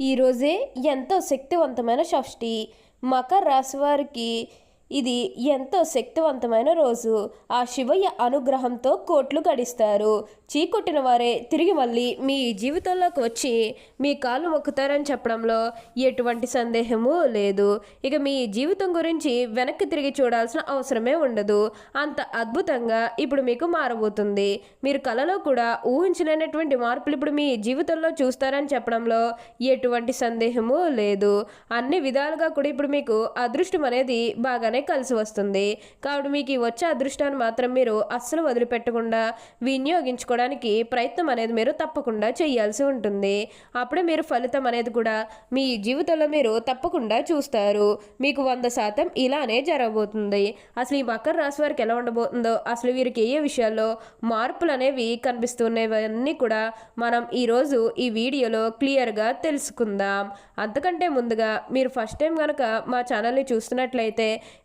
ఈరోజే ఎంతో శక్తివంతమైన షష్ఠి. మకర రాశి వారికి ఇది ఎంతో శక్తివంతమైన రోజు. ఆ శివయ్య అనుగ్రహంతో కోట్లు గడిస్తారు. చీకొట్టిన వారే తిరిగి మళ్ళీ మీ జీవితంలోకి వచ్చి మీ కాళ్ళు మొక్కుతారని చెప్పడంలో ఎటువంటి సందేహము లేదు. ఇక మీ జీవితం గురించి వెనక్కి తిరిగి చూడాల్సిన అవసరమే ఉండదు. అంత అద్భుతంగా ఇప్పుడు మీకు మారబోతుంది. మీరు కలలో కూడా ఊహించలేనటువంటి మార్పులు ఇప్పుడు మీ జీవితంలో చూస్తారని చెప్పడంలో ఎటువంటి సందేహము లేదు. అన్ని విధాలుగా కూడా ఇప్పుడు మీకు అదృష్టం అనేది బాగానే కలిసి వస్తుంది. కాబట్టి మీకు ఈ వచ్చే అదృష్టాన్ని మాత్రం మీరు అస్సలు వదిలిపెట్టకుండా వినియోగించుకోవడానికి ప్రయత్నం అనేది మీరు తప్పకుండా చేయాల్సి ఉంటుంది. అప్పుడే మీరు ఫలితం అనేది కూడా మీ జీవితంలో మీరు తప్పకుండా చూస్తారు. మీకు వంద శాతం ఇలానే జరగబోతుంది. అసలు ఈ మకర రాశి వారికి ఎలా ఉండబోతుందో అసలు వీరికి ఏ విషయాల్లో మార్పులు అనేవి కనిపిస్తున్నవన్నీ కూడా మనం ఈరోజు ఈ వీడియోలో క్లియర్గా తెలుసుకుందాం. అంతకంటే ముందుగా మీరు ఫస్ట్ టైం కనుక మా ఛానల్ని చూస్తున్నట్లయితే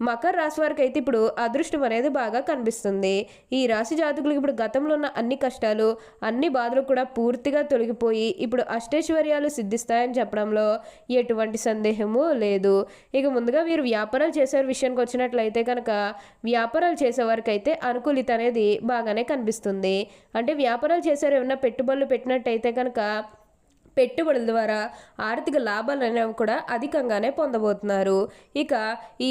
మకర రాశి వారికి అయితే ఇప్పుడు అదృష్టం అనేది బాగా కనిపిస్తుంది. ఈ రాశి జాతకులకు ఇప్పుడు గతంలో ఉన్న అన్ని కష్టాలు అన్ని బాధలు కూడా పూర్తిగా తొలగిపోయి ఇప్పుడు అష్టైశ్వర్యాలు సిద్ధిస్తాయని చెప్పడంలో ఎటువంటి సందేహము లేదు. ఇక ముందుగా వీరు వ్యాపారాలు చేసే విషయానికి వచ్చినట్లయితే కనుక వ్యాపారాలు చేసేవారికి అయితే అనుకూలిత అనేది బాగానే కనిపిస్తుంది. అంటే వ్యాపారాలు చేసేవారు ఏమైనా పెట్టుబడులు పెట్టినట్టయితే కనుక పెట్టుబడుల ద్వారా ఆర్థిక లాభాలు అనేవి కూడా అధికంగానే పొందబోతున్నారు. ఇక ఈ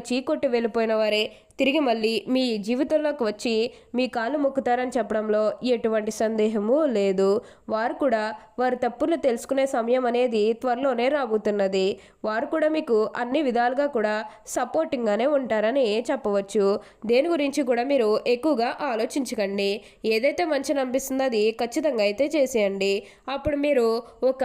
చీకొట్టి వెళ్ళిపోయిన వారే. తిరిగి మళ్ళీ మీ జీవితంలోకి వచ్చి మీ కాలు మొక్కుతారని చెప్పడంలో ఎటువంటి సందేహము లేదు. వారు కూడా వారి తప్పులు తెలుసుకునే సమయం అనేది త్వరలోనే రాబోతున్నది. వారు కూడా మీకు అన్ని విధాలుగా కూడా సపోర్టింగ్గానే ఉంటారని చెప్పవచ్చు. దేని గురించి కూడా మీరు ఎక్కువగా ఆలోచించకండి. ఏదైతే మంచిని అనిపిస్తుందో అది ఖచ్చితంగా అయితే చేసేయండి. అప్పుడు మీరు ఒక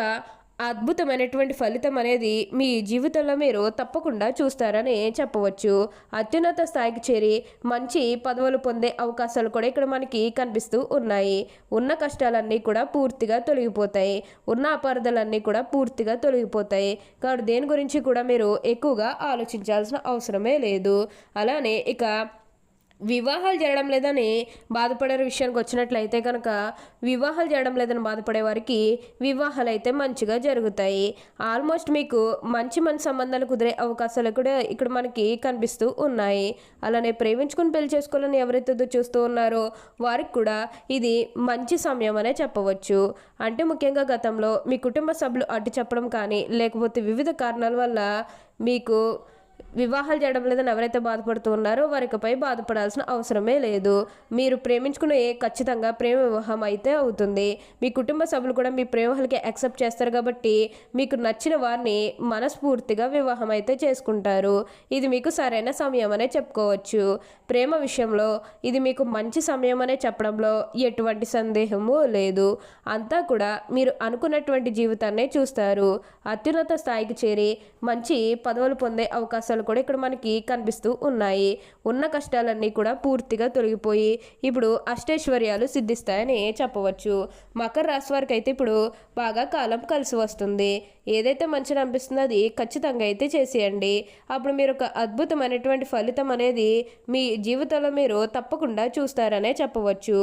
అద్భుతమైనటువంటి ఫలితం అనేది మీ జీవితంలో మీరు తప్పకుండా చూస్తారని చెప్పవచ్చు. అత్యున్నత స్థాయికి చేరి మంచి పదవులు పొందే అవకాశాలు కూడా ఇక్కడ మనకి కనిపిస్తూ ఉన్నాయి. ఉన్న కష్టాలన్నీ కూడా పూర్తిగా తొలగిపోతాయి. ఉన్న అపార్థాలన్నీ కూడా పూర్తిగా తొలగిపోతాయి. కాబట్టి దేని గురించి కూడా మీరు ఎక్కువగా ఆలోచించాల్సిన అవసరమే లేదు. అలానే ఇక వివాహాలు జరగడం లేదని బాధపడే విషయానికి వచ్చినట్లయితే కనుక వివాహాలు చేయడం లేదని బాధపడే వారికి వివాహాలు అయితే మంచిగా జరుగుతాయి. ఆల్మోస్ట్ మీకు మంచి మంచి సంబంధాలు కుదిరే అవకాశాలు కూడా ఇక్కడ మనకి కనిపిస్తూ ఉన్నాయి. అలానే ప్రేమించుకుని పెళ్ళి చేసుకోవాలని ఎవరైతే చూస్తూ ఉన్నారో వారికి కూడా ఇది మంచి సమయం అనే చెప్పవచ్చు. అంటే ముఖ్యంగా గతంలో మీ కుటుంబ సభ్యులు అడ్డు చెప్పడం కానీ లేకపోతే వివిధ కారణాల వల్ల మీకు వివాహాలు చేయడం లేదని ఎవరైతే బాధపడుతూ ఉన్నారో వారికపై బాధపడాల్సిన అవసరమే లేదు. మీరు ప్రేమించుకునే ఖచ్చితంగా ప్రేమ వివాహం అయితే అవుతుంది. మీ కుటుంబ సభ్యులు కూడా మీ ప్రేమలకి యాక్సెప్ట్ చేస్తారు కాబట్టి మీకు నచ్చిన వారిని మనస్ఫూర్తిగా వివాహం అయితే చేసుకుంటారు. ఇది మీకు సరైన సమయం అనే చెప్పుకోవచ్చు. ప్రేమ విషయంలో ఇది మీకు మంచి సమయం అనే చెప్పడంలో ఎటువంటి సందేహము లేదు. అంతా కూడా మీరు అనుకున్నటువంటి జీవితాన్నే చూస్తారు. అత్యున్నత స్థాయికి చేరి మంచి పదవులు పొందే అవకాశాలు కూడా ఇక్కడ మనకి కనిపిస్తూ ఉన్నాయి. ఉన్న కష్టాలన్నీ కూడా పూర్తిగా తొలగిపోయి ఇప్పుడు అష్టైశ్వర్యాలు సిద్ధిస్తాయని చెప్పవచ్చు. మకర రాశి వారికి అయితే ఇప్పుడు బాగా కాలం కలిసి వస్తుంది. ఏదైతే మంచిగా అనిపిస్తుందో అది ఖచ్చితంగా అయితే చేసేయండి. అప్పుడు మీరు ఒక అద్భుతమైనటువంటి ఫలితం అనేది మీ జీవితంలో మీరు తప్పకుండా చూస్తారనే చెప్పవచ్చు.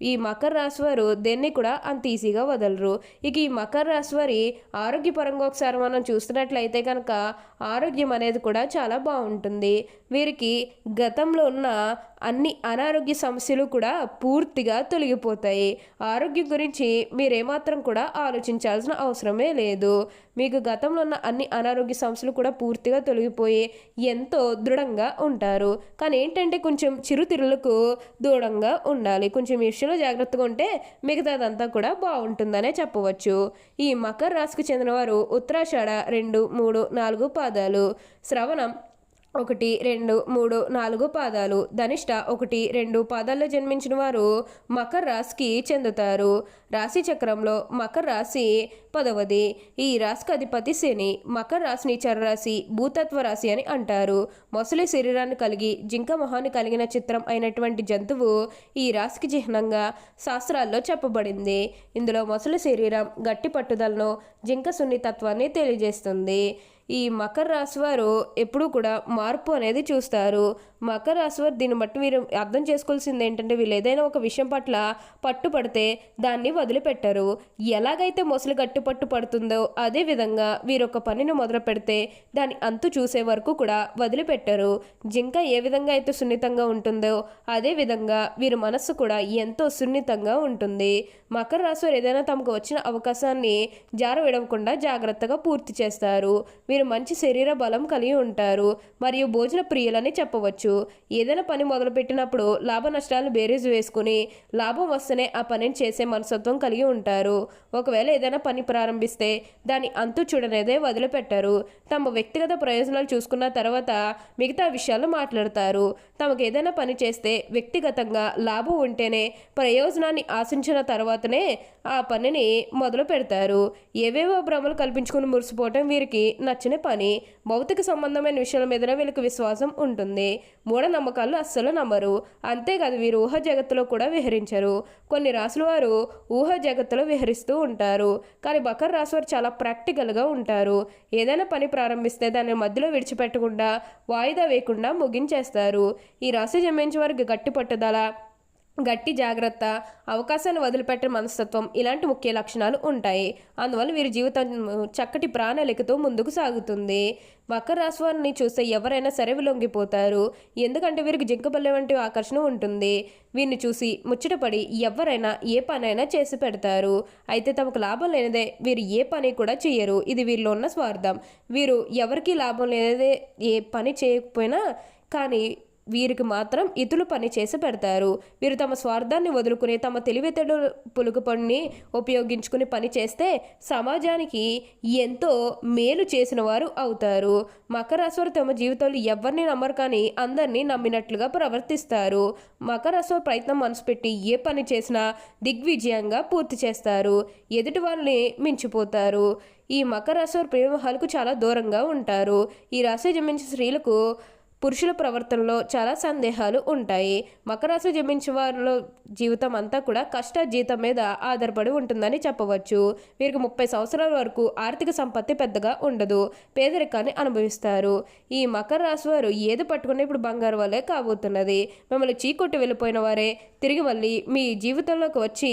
ఈ మకర రాశి వారు దేన్ని కూడా అంత ఈజీగా వదలరు. ఇక ఈ మకర రాశి వారి ఆరోగ్యపరంగా ఒకసారి మనం చూస్తున్నట్లయితే కనుక ఆరోగ్యం అనేది కూడా చాలా బాగుంటుంది. వీరికి గతంలో ఉన్న అన్ని అనారోగ్య సమస్యలు కూడా పూర్తిగా తొలగిపోతాయి. ఆరోగ్యం గురించి మీరేమాత్రం కూడా ఆలోచించాల్సిన అవసరమే లేదు. మీకు గతంలో ఉన్న అన్ని అనారోగ్య సమస్యలు కూడా పూర్తిగా తొలగిపోయి ఎంతో దృఢంగా ఉంటారు. కానీ ఏంటంటే కొంచెం చిరుతిరులకు దూరంగా ఉండాలి. కొంచెం ఈ విషయంలో జాగ్రత్తగా ఉంటే మిగతాదంతా కూడా బాగుంటుందనే చెప్పవచ్చు. ఈ మకర రాశికి చెందినవారు ఉత్తరాషాఢ రెండు మూడు నాలుగు పాదాలు. శ్రవణం ఒకటి రెండు మూడు నాలుగు పాదాలు. ధనిష్ట ఒకటి రెండు పాదాల్లో జన్మించిన వారు మకర రాశికి చెందుతారు. రాశి చక్రంలో మకర రాశి పదవది. ఈ రాశికి అధిపతి శని. మకర రాశిని చరరాశి భూతత్వ రాశి అని అంటారు. మొసలి శరీరాన్ని కలిగి జింక మొహాన్ని కలిగిన చిత్రం అయినటువంటి జంతువు ఈ రాశికి చిహ్నంగా శాస్త్రాల్లో చెప్పబడింది. ఇందులో మొసలి శరీరం గట్టి పట్టుదలను జింక సున్నితత్వాన్ని తెలియజేస్తుంది. ఈ మకర రాశి వారు ఎప్పుడూ కూడా మార్పు అనేది చూస్తారు. మకర రాశి వారు దీన్ని బట్టి మీరు అర్థం చేసుకోవాల్సింది ఏంటంటే వీళ్ళు ఏదైనా ఒక విషయం పట్ల పట్టుపడితే దాన్ని వదిలిపెట్టరు. ఎలాగైతే మొసలి గట్టి పట్టు పడుతుందో అదే విధంగా వీరు ఒక పనిని మొదలు పెడితే దాని అంతు చూసే వరకు కూడా వదిలిపెట్టరు. జింక ఏ విధంగా అయితే సున్నితంగా ఉంటుందో అదే విధంగా వీరి మనస్సు కూడా ఎంతో సున్నితంగా ఉంటుంది. మకర రాశి వారు ఏదైనా తమకు వచ్చిన అవకాశాన్ని జారవిడవకుండా జాగ్రత్తగా పూర్తి చేస్తారు. వీరు మంచి శరీర బలం కలిగి ఉంటారు మరియు భోజన ప్రియులని చెప్పవచ్చు. ఏదైనా పని మొదలుపెట్టినప్పుడు లాభ నష్టాలను బేరీజు వేసుకుని లాభం వస్తేనే ఆ పనిని చేసే మనస్తత్వం కలిగి ఉంటారు. ఒకవేళ ఏదైనా పని ప్రారంభిస్తే దాని అంతు చూడనేదే వదిలిపెట్టారు. తమ వ్యక్తిగత ప్రయోజనాలు చూసుకున్న తర్వాత మిగతా విషయాలు మాట్లాడతారు. తమకు ఏదైనా పని చేస్తే వ్యక్తిగతంగా లాభం ఉంటేనే ప్రయోజనాన్ని ఆశించిన తర్వాతనే ఆ పనిని మొదలు పెడతారు ఏవేవో భ్రమలు కల్పించుకుని మురిసిపోవటం వీరికి నచ్చ నచ్చిన పని భౌతిక సంబంధమైన విషయాల మీద వీళ్ళకి విశ్వాసం ఉంటుంది. మూఢనమ్మకాలు అస్సలు నమ్మరు. అంతేకాదు వీరు ఊహ జగత్తులో కూడా విహరించరు. కొన్ని రాసుల వారు ఊహ జగత్తులో విహరిస్తూ ఉంటారు. కానీ బకర్ రాశి వారు చాలా ప్రాక్టికల్గా ఉంటారు. ఏదైనా పని ప్రారంభిస్తే దాన్ని మధ్యలో విడిచిపెట్టకుండా వాయిదా వేయకుండా ముగించేస్తారు. ఈ రాశి జమించే వారికి గట్టి పట్టుదల గట్టి జాగ్రత్త అవకాశాన్ని వదిలిపెట్టే మనస్తత్వం ఇలాంటి ముఖ్య లక్షణాలు ఉంటాయి. అందువల్ల వీరి జీవితం చక్కటి ప్రణాళికతో ముందుకు సాగుతుంది. మకర రాశి వారిని చూస్తే ఎవరైనా సరే విలొంగిపోతారు. ఎందుకంటే వీరికి జింకబల్లె వంటి ఆకర్షణ ఉంటుంది. వీరిని చూసి ముచ్చటపడి ఎవరైనా ఏ పనైనా చేసి పెడతారు. అయితే తమకు లాభం లేనిదే వీరు ఏ పని కూడా చేయరు. ఇది వీరిలో ఉన్న స్వార్థం. వీరు ఎవరికి లాభం లేనిదే ఏ పని చేయకపోయినా కానీ వీరికి మాత్రం ఇతరులు పని చేసి పెడతారు. వీరు తమ స్వార్థాన్ని వదులుకుని తమ తెలివితేడు పులుగు పనిని ఉపయోగించుకుని పని చేస్తే సమాజానికి ఎంతో మేలు చేసిన వారు అవుతారు. మకరాశ్వరు వారు తమ జీవితంలో ఎవరిని నమ్మరు కానీ అందరినీ నమ్మినట్లుగా ప్రవర్తిస్తారు. మకరాశ్వరు ప్రయత్నం మనసు పెట్టి ఏ పని చేసినా దిగ్విజయంగా పూర్తి చేస్తారు. ఎదుటి వాళ్ళని మించిపోతారు. ఈ మకర రాశి వారు ప్రేమహాలకు చాలా దూరంగా ఉంటారు. ఈ రాశి జన్మించిన స్త్రీలకు పురుషుల ప్రవర్తనలో చాలా సందేహాలు ఉంటాయి. మకర రాశి జన్మించిన వారిలో జీవితం అంతా కూడా కష్ట జీతం మీద ఆధారపడి ఉంటుందని చెప్పవచ్చు. వీరికి ముప్పై సంవత్సరాల వరకు ఆర్థిక సంపత్తి పెద్దగా ఉండదు. పేదరికాన్ని అనుభవిస్తారు. ఈ మకర రాశి వారు ఏది పట్టుకున్న ఇప్పుడు బంగారు వల్లే కాబోతున్నది. మిమ్మల్ని చీకొట్టి వెళ్ళిపోయిన వారే తిరిగి మళ్ళీ మీ జీవితంలోకి వచ్చి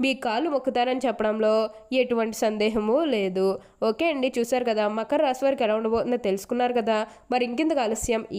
మీ కాళ్ళు మొక్కుతారని చెప్పడంలో ఎటువంటి సందేహము లేదు. ఓకే అండి చూశారు కదా మకర రాశి వారికి ఎలా ఉండబోతుందో తెలుసుకున్నారు కదా. మరి ఇంకెందుకు ఆలస్యం?